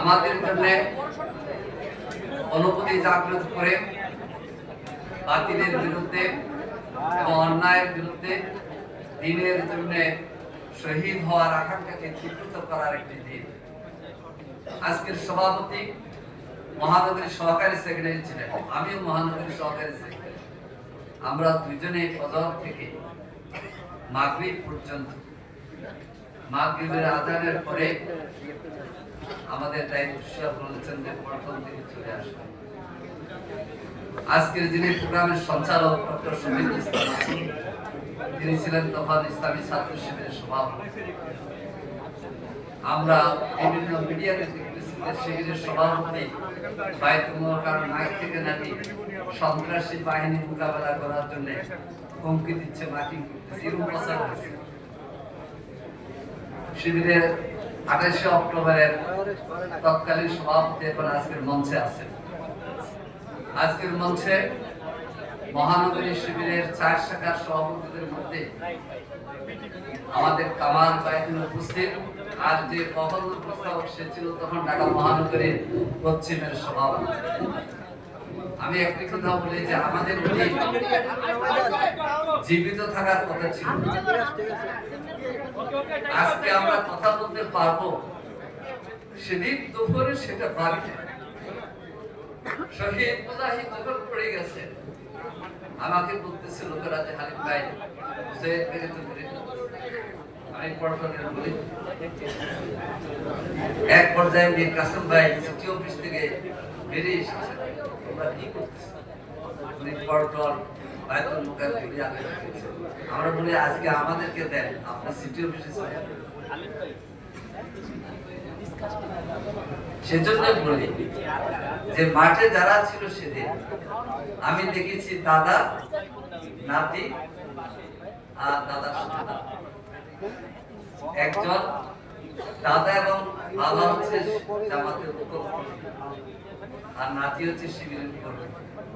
আমাদের জন্য অনুভূতি জাগ্রত করে বাতিলের বিরুদ্ধে এবং অন্যায়ের বিরুদ্ধে দিনের জন্য শহীদ হওয়ার আকাঙ্ক্ষাকে করার একটি দিন। আজকের সভাপতি মহানগরী সহকারী সেক্রেটারি ছিলেন। আমিও মহানগরী সহকারী সেক্রেটারি। আমরা দুজনে ফজর থেকে মাগরিব পর্যন্ত মাগরিবের আজানের পরে আমাদের দায়িত্ব বলেছেন যে পল্টন থেকে চলে আসবেন আজকের যিনি প্রোগ্রামের সঞ্চালক ডক্টর শহীদ ইসলাম তিনি ছিলেন তখন ইসলামী ছাত্র শিবিরের সভাপতি। আমরা বিভিন্ন মিডিয়াতে দেখতেছি যে শিবিরের সভাপতি বায়তুমুল কারণ নাইট থেকে নাকি সন্ত্রাসী বাহিনী মোকাবেলা করার জন্য হুমকি দিচ্ছে মাইকিং করতেছে এরকম প্রচার হয়েছে। শিবিরের আঠাশে অক্টোবরের তৎকালীন সভাপতি এখন আজকের মঞ্চে আছেন আজকের মঞ্চে মহানগরী শিবিরের চার শাখার সভাপতিদের মধ্যে আমাদের কামাল বাইদিন উপস্থিত। আর যে কখনো প্রস্তাবক সে ছিল তখন ঢাকা মহানগরীর পশ্চিমের সভাপতি। আমি একটি কথা বলি যে আমাদের জীবিত থাকার কথা ছিল। আজকে আমরা কথা বলতে পারব। সেদিন দুপুরে সেটা না। শহীদ মুজাহিদ যখন পড়ে গেছে। আমাকে বলতেছে লোকেরা যে, হালিম ভাই এক পর্যায়ে মীর কাসেম ভাই সিটি অফিস থেকে বেরিয়ে এসেছে। তোমরা কি আমরা বলি আজকে আমাদেরকে দেন সিটি সেজন্য বলি যে মাঠে যারা ছিল সেদিন, আমি দেখেছি দাদা, নাতি আর দাদা। একজন দাদা এবং বাবা হচ্ছে জামাতের আর নাতি হচ্ছে শিবিরের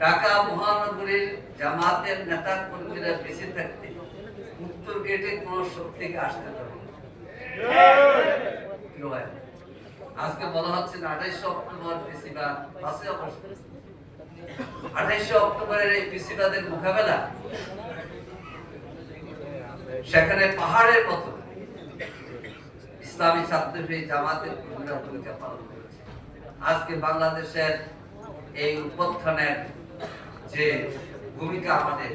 ঢাকা মহানগরীর জামাতের নেতা কর্মীরা বেঁচে থাকতে উত্তর গেটে কোন শক্তিকে আসতে হয়? আজকে বলা হচ্ছে আঠাইশে অক্টোবর বেশিরভাগ পাঁচই আঠাইশে অক্টোবরের এই বেশিরভাগের মোকাবেলা সেখানে পাহাড়ের মতো ইসলামী ছাত্রী জামাতের ভূমিকা পালন করেছে। আজকে বাংলাদেশের এই উত্থানের যে ভূমিকা আমাদের,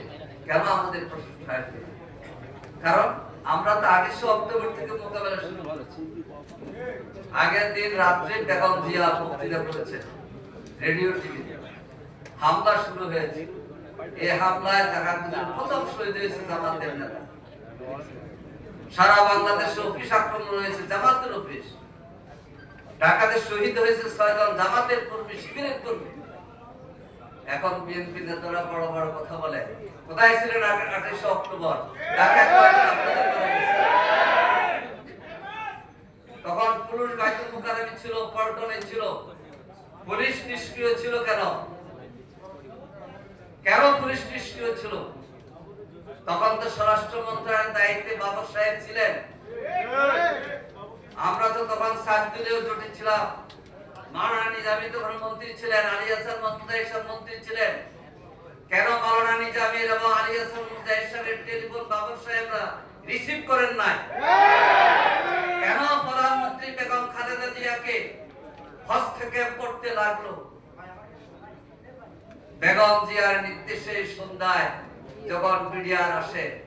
কেন আমাদের প্রশংসা? কারণ আমরা তো আঠাশে অক্টোবর থেকে মোকাবেলা শুরু করেছি। আগের দিন রাত্রে বেগম জিয়া বক্তৃতা করেছেন রেডিও টিভিতে। হামলা শুরু হয়েছে। এই হামলায় ঢাকা প্রথম শহীদ হয়েছে জামাতের নেতা। সারা বাংলাদেশে অফিস আক্রমণ হয়েছে জামাতের অফিস। ঢাকাতে শহীদ হয়েছে ছয়জন জামাতের কর্মী, শিবিরের কর্মী। এখন বিএনপি নেতারা বড় বড় কথা বলে। কোথায় ছিলেন আঠাশে অক্টোবর? তখন পুলিশ বাইতুল মুকাররমে ছিল, পল্টনে ছিল। পুলিশ নিষ্ক্রিয় ছিল কেন? কেন পুলিশ নিষ্ক্রিয় ছিল? তখন তো স্বরাষ্ট্র মন্ত্রণালয়ের দায়িত্বে বাবা সাহেব ছিলেন। আমরা তো তখন সাত দিনেও জোটে ছিলাম। মাওলানা নিজামী তখন মন্ত্রী ছিলেন, আলী হাসান মন্ত্রী মন্ত্রী ছিলেন। কেন মাওলানা নিজামীর এবং আলী হাসান মুজাহিদের টেলিফোন বাবর সাহেবরা রিসিভ করেন নাই? কেন প্রধানমন্ত্রী বেগম খালেদা জিয়াকে হস্তক্ষেপ করতে লাগল? বেগম জিয়ার নির্দেশে সন্ধ্যায় যখন মিডিয়ার আসে,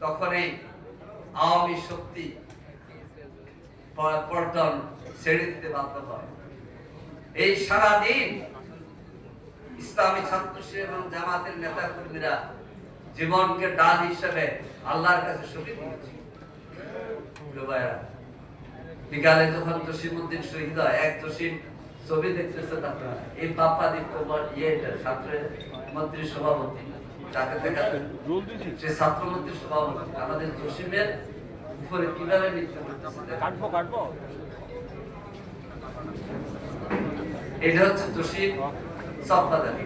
তখনই আওয়ামী শক্তি প- পল্টন ছেড়ে দিতে বাধ্য হয়। এই সারা দিন ইসলামী ছাত্র এবং জামাতের নেতা কর্মীরা জীবনকে ডাল হিসেবে আল্লাহর কাছে শহীদ করেছে। বিকালে যখন শহীদ হয়, এক জসিম ছবি আপনারা। এই কুমার ইয়ে ছাত্রের মন্ত্রী সভাপতি। তাকে দেখা সে ছাত্র মন্ত্রী সভাপতি। আমাদের জসিমের উপরে কীভাবে করতেছে কাটবো কাটবো। এটা হচ্ছে জসিম চপ্পাদানি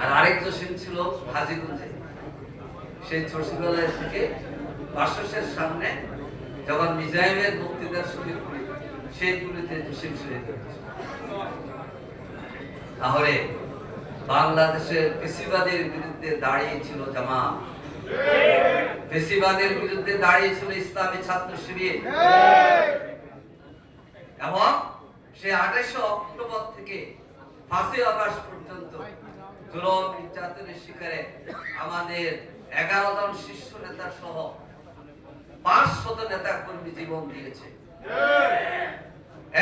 আর আরেক জসিম ছিল হাজিগঞ্জে। সেই সচিবালয় থেকে বাসসের সামনে যখন মিজাইমের বক্তৃতার সুযোগ করি সেই গুলিতে জসিম শহীদ হয়েছে। তাহলে বাংলাদেশের পেশিবাদের বিরুদ্ধে দাঁড়িয়েছিল জামাত। পেশিবাদের বিরুদ্ধে দাঁড়িয়েছিল ইসলামী ছাত্র শিবির। এবং সে আঠাশে অক্টোবর থেকে পাঁচই আগস্ট পর্যন্ত নির্যাতনের শিকারে আমাদের এগারো জন শীর্ষ নেতা সহ পাঁচ শত নেতা কর্মী জীবন দিয়েছে।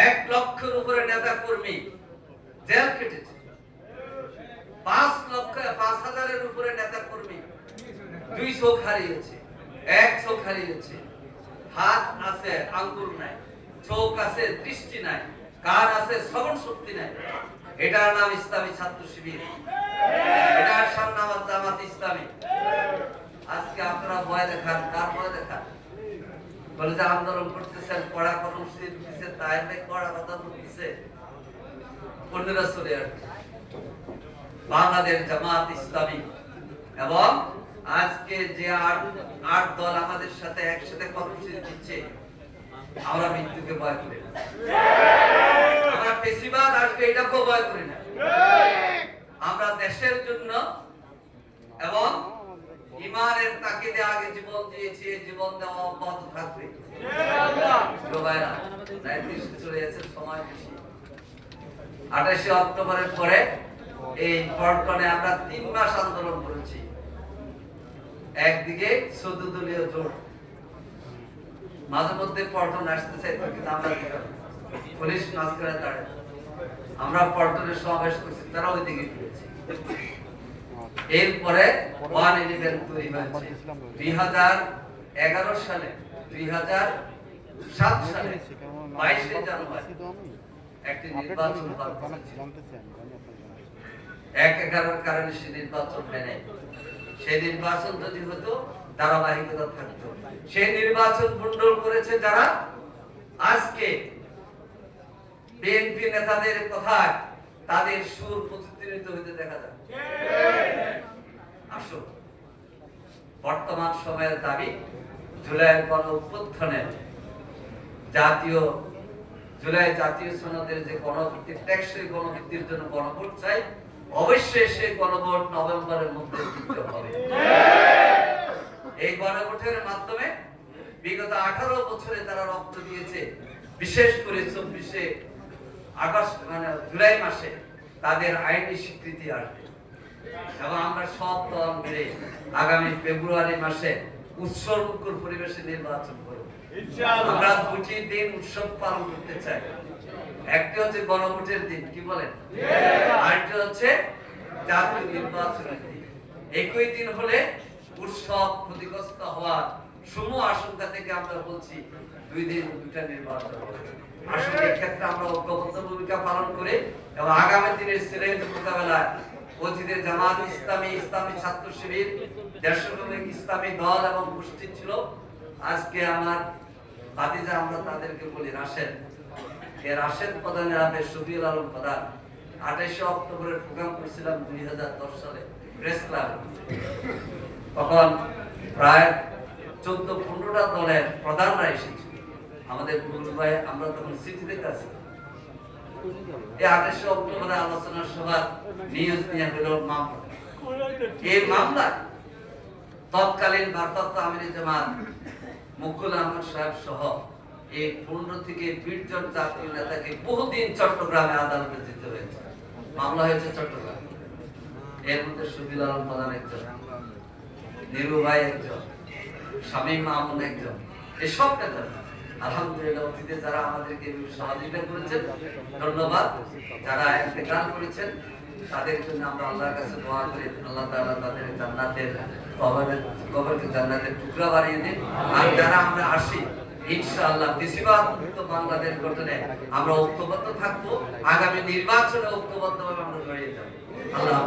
এক লক্ষের উপরে নেতা কর্মী জেল কেটেছে। পাঁচ লক্ষ পাঁচ হাজারের উপরে নেতা কর্মী দুই চোখ হারিয়েছে, এক চোখ হারিয়েছে। হাত আছে, আঙ্গুল নাই, চোখ আছে, দৃষ্টি নাই। কান আছে? শ্রবণ শক্তি নাই। এটার নাম ইসলামী ছাত্র শিবির। এটার সামনে আমার জামাত ইসলামী। আজকে আপনারা ভয় দেখান, কার ভয় দেখান? বলে যে আন্দোলন করতেছেন, কড়া কর্মসূচি দিচ্ছে তাই কড়া কথা বলতেছে অন্যরা চলে বাংলাদেশ জামাত ইসলামী। এবং আজকে যে আট আট দল আমাদের সাথে একসাথে কর্মসূচি দিচ্ছে আমরা মৃত্যুকে ভয় করি না। আমরা পেশিবাদ আসবে এটাকেও ভয় করি না। আমরা দেশের জন্য এবং ইমানের তাকিদে আগে জীবন দিয়েছি, জীবন দেওয়া অব্যাহত থাকবে। চলে গেছে সময় বেশি। আঠাশে অক্টোবরের পরে এই আমরা তিন মাস আন্দোলন করেছি। একদিকে চোদ্দ দলীয় জোট মাঝে মধ্যে পল্টন আসতে চাইতো কিন্তু আমরা সমাবেশ করছি, তারা ওইদিকে ফিরেছে এরপরে ওয়ান ইলেভেন তৈরি হয়েছে। দুই হাজার এগারো সালে, দুই হাজার সাত সালে, বাইশে জানুয়ারি একটি নির্বাচন। এক এগারোর কারণে সে নির্বাচন সেই নির্বাচন যদি হতো ধারাবাহিকতা থাকতো। সেই নির্বাচন মন্ডল করেছে যারা আজকে বিএনপি নেতাদের কথায় তাদের সুর প্রতিনিধিত হইতে দেখা যায় আসুন, বর্তমান সময়ের দাবি জুলাইয়ের গণ অভ্যুত্থানের জাতীয়, জুলাই জাতীয় সনদের যে গণভিত্তিক টেকসই গণভিত্তির জন্য গণভোট চাই, অবশ্যই সেই গণভোট নভেম্বরের মধ্যে হবে। এই গণভোটের মাধ্যমে বিগত আঠারো বছরে তারা রক্ত দিয়েছে। বিশেষ করে চব্বিশে আগস্ট মানে জুলাই মাসে তাদের আইনি স্বীকৃতি আসবে। এবং আমরা সব দল মিলে আগামী ফেব্রুয়ারি মাসে উৎসর্গকর পরিবেশে নির্বাচন করব। আমরা দুটি দিন উৎসব পালন করতে চাই। একটি হচ্ছে গণভোটের দিন কি বলেন? আরেকটি হচ্ছে জাতীয় নির্বাচনের দিন। একই দিন হলে উৎসব ক্ষতিগ্রস্ত হওয়ার সমূহ আশঙ্কা থেকে আমরা বলছি, দুই দিন দুইটা নির্বাচন। আসলে এক্ষেত্রে আমরা ভূমিকা পালন করে এবং আগামী দিনের চ্যালেঞ্জ মোকাবেলায় অতীতে জামাত ইসলামী ইসলামী ছাত্র শিবির ইসলামী দল এবং গোষ্ঠী ছিল। আজকে আমার ভাতিজা, আমরা তাদেরকে বলি রাশেদ। এর রাশেদ প্রধানের হবে শফিউল আলম প্রধান। আঠাশে অক্টোবরের প্রোগ্রাম করেছিলাম দুই হাজার দশ সালে। প্রেস ক্লাবে। তখন প্রায় চোদ্দ পনেরোটা দলের প্রধানরা এসেছিল আমাদের গুরু ভাই, আমরা তখন চিঠিতে কাছে এই আঠাশে অক্টোবরে আলোচনা সভার নিউজ নিয়ে হল মামলা। এই মামলায় তৎকালীন ভারপ্রাপ্ত আমির জামাত মুকুল আহমদ সাহেব সহ এই পনেরো থেকে বিশ জন জাতীয় নেতাকে বহুদিন চট্টগ্রামে আদালতে যেতে হয়েছে। মামলা হয়েছে চট্টগ্রাম। এর মধ্যে সুবিল আলম প্রধান একজন। নিরু ভাই একজন, শামীম মামুন একজন এসব নেতা আলহামদুলিল্লাহ, অতীতে যারা আমাদেরকে সহযোগিতা করেছেন। ধন্যবাদ। যারা করেছেন, তাদের জন্য আমরা আল্লাহর কাছে দোয়া করি। আল্লাহ তাদের জান্নাতের কবরের, কবরকে জান্নাতের টুকরা দিন। আর যারা আমরা আসি, ইনশাআল্লাহ বেশিরভাগ বাংলাদেশ গঠনে আমরা ঐক্যবদ্ধ থাকব। আগামী নির্বাচনে ঐক্যবদ্ধভাবে আমরা যাব। আল্লাহ।